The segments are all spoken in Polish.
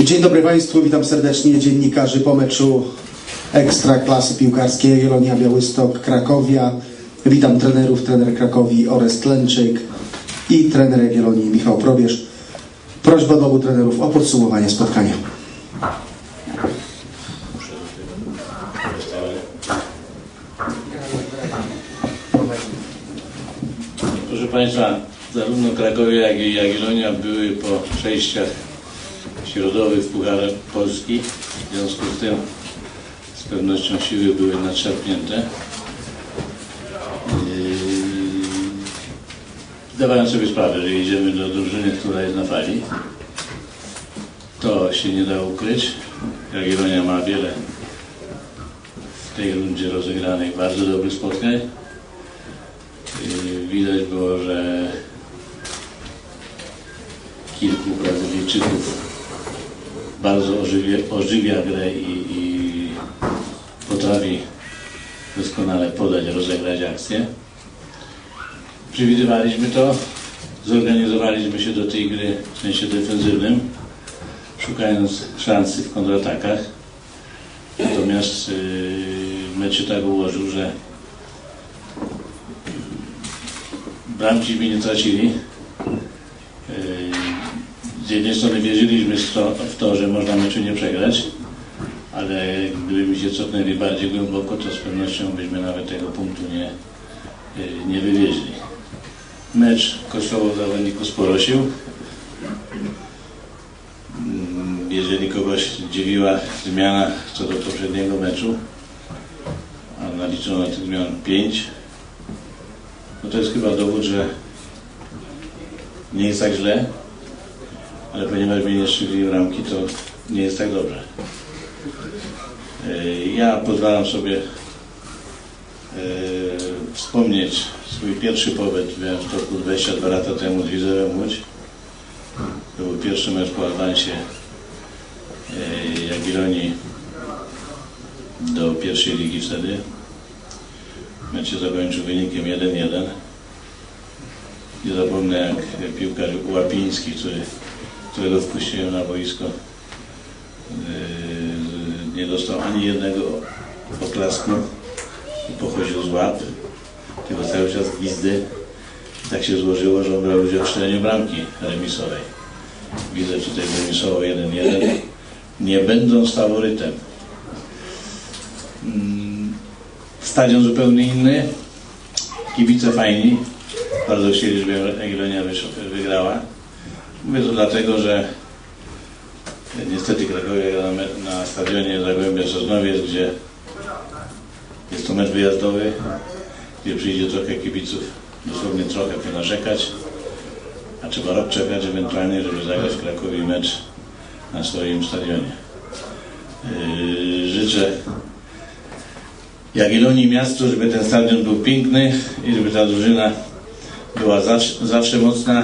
Dzień dobry Państwu, witam serdecznie dziennikarzy po meczu Ekstra klasy piłkarskiej Jagiellonia Białystok Krakowia. Witam trenerów, trener Krakowi Orest Klęczyk i trener Jagiellonii Michał Probierz. Prośba do obu trenerów o podsumowanie spotkania. Proszę Państwa, zarówno Krakowie, jak i Jagiellonia były po przejściach środowych w Pucharze Polski. W związku z tym z pewnością siły były nadszarpnięte. Yy, Zdawałem sobie sprawę, że idziemy do drużyny, która jest na fali. To się nie da ukryć. Jagiellonia ma wiele w tej rundzie rozegranych bardzo dobrych spotkań. Yy, Widać było, że kilku Brazylijczyków bardzo ożywia, ożywia grę i, i potrafi doskonale podać, rozegrać akcję. Przewidywaliśmy to, zorganizowaliśmy się do tej gry w sensie defensywnym, szukając szansy w kontratakach. Natomiast yy, mecz się tak ułożył, że bramki mi nie tracili. Z jednej strony wierzyliśmy w to, że można meczu nie przegrać, ale gdybyśmy się cofnęli bardziej głęboko, to z pewnością byśmy nawet tego punktu nie, yy, nie wywieźli. Mecz kosztował zawodników sporo sił. Mm, Jeżeli kogoś dziwiła zmiana co do poprzedniego meczu, a naliczono tych zmian 5, no to jest chyba dowód, że nie jest tak źle, ale ponieważ mnie nie strzeli w ramki, to nie jest tak dobrze. Yy, Ja pozwalam sobie yy, wspomnieć swój pierwszy pobyt w Białymstoku 22 lata temu z Widzewem Łódź. To był pierwszy mecz po awansie yy, Jagiellonii do pierwszej ligi wtedy. Mecz się zakończył wynikiem 1-1. Nie zapomnę jak piłkarz Łapiński, który, którego wpuściłem na boisko, yy, nie dostał ani jednego poklasku i pochodził z łap, tylko cały czas gwizdy. Tak się złożyło, że on brał udział w bramki remisowej. Widzę tutaj remisowo 1-1, nie będąc faworytem. Mm, Stadion zupełnie inny, kibice fajni, bardzo chcieli, żeby wysz- wygrała. Mówię to dlatego, że niestety Krakowie na, stadionie Zagłębia Sosnowiec, gdzie jest to mecz wyjazdowy, gdzie przyjdzie trochę kibiców, dosłownie trochę ponarzekać, a trzeba rok czekać ewentualnie, żeby zagrać w Krakowie mecz na swoim stadionie. Yy, życzę Jagiellonii miastu, żeby ten stadion był piękny i żeby ta drużyna była zawsze, zawsze mocna,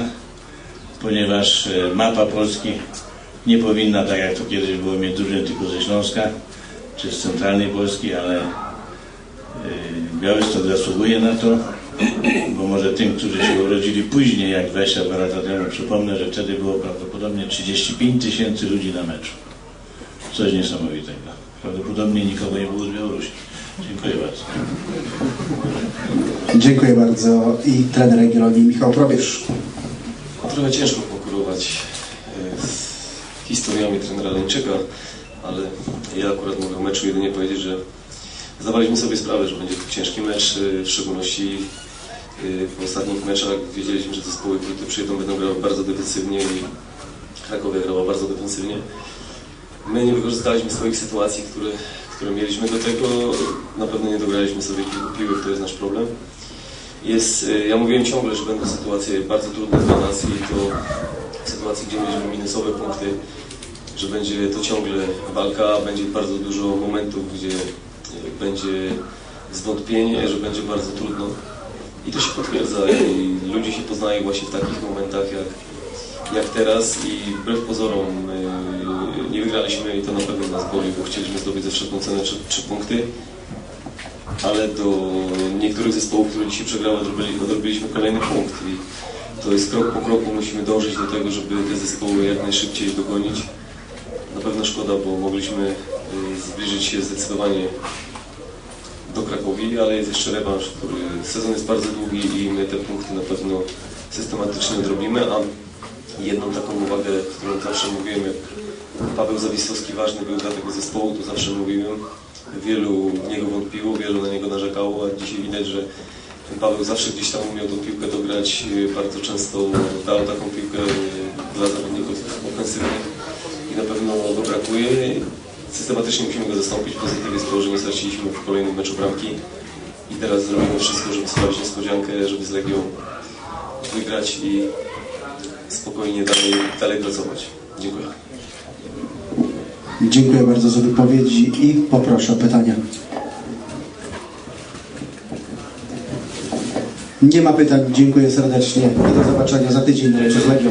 ponieważ e, mapa Polski nie powinna, tak jak to kiedyś było, mieć drużyny tylko ze Śląska czy z centralnej Polski, ale e, Białystok zasługuje na to, bo może tym, którzy się urodzili później, jak 22 lata temu, przypomnę, że wtedy było prawdopodobnie 35 tysięcy ludzi na meczu. Coś niesamowitego. Prawdopodobnie nikogo nie było z Białorusi. Dziękuję bardzo. Dziękuję bardzo i trener Jagiellonii Michał Probierz. Trochę ciężko konkurować e, z historiami trenera Leńczyka, ale ja akurat mogę o meczu jedynie powiedzieć, że zdawaliśmy sobie sprawę, że będzie to ciężki mecz, e, w szczególności e, w ostatnich meczach wiedzieliśmy, że zespoły, które tu przyjdą będą grały bardzo defensywnie i Krakowia grała bardzo defensywnie. My nie wykorzystaliśmy swoich sytuacji, które, które mieliśmy do tego, na pewno nie dograliśmy sobie kilku piłek, to jest nasz problem. Jest, y, ja mówiłem ciągle, że będą sytuacje bardzo trudne dla nas i to w sytuacji, gdzie mieliśmy minusowe punkty, że będzie to ciągle walka, będzie bardzo dużo momentów, gdzie y, będzie zwątpienie, że będzie bardzo trudno. I to się potwierdza i ludzie się poznają właśnie w takich momentach jak, jak teraz i wbrew pozorom y, nie wygraliśmy i to na pewno nas boli, bo chcieliśmy zdobyć za wszelką cenę trzy, trzy punkty ale do niektórych zespołów, które dzisiaj przegrały, odrobili, odrobiliśmy kolejny punkt i to jest krok po kroku. Musimy dążyć do tego, żeby te zespoły jak najszybciej dogonić. Pewna szkoda, bo mogliśmy y, zbliżyć się zdecydowanie do Krakowi, ale jest jeszcze rewanż, który sezon jest bardzo długi i my te punkty na pewno systematycznie odrobimy, a jedną taką uwagę, którą zawsze mówiłem, Paweł Zawistowski ważny był dla tego zespołu, to zawsze mówiłem, wielu w niego wątpiło, wielu na niego narzekało, a dzisiaj widać, że ten Paweł zawsze gdzieś tam umiał tą piłkę dograć, y, bardzo często dał taką piłkę y, dla zawodników ofensywnych i na pewno go brakuje. Systematycznie musimy go zastąpić. Pozytyw jest że nie straciliśmy w kolejnym meczu bramki i teraz zrobimy wszystko, żeby sprawić niespodziankę, żeby z Legią wygrać i spokojnie dalej, dalej pracować. Dziękuję. Dziękuję bardzo za wypowiedzi i poproszę o pytania. Nie ma pytań. Dziękuję serdecznie i do zobaczenia za tydzień na Legią.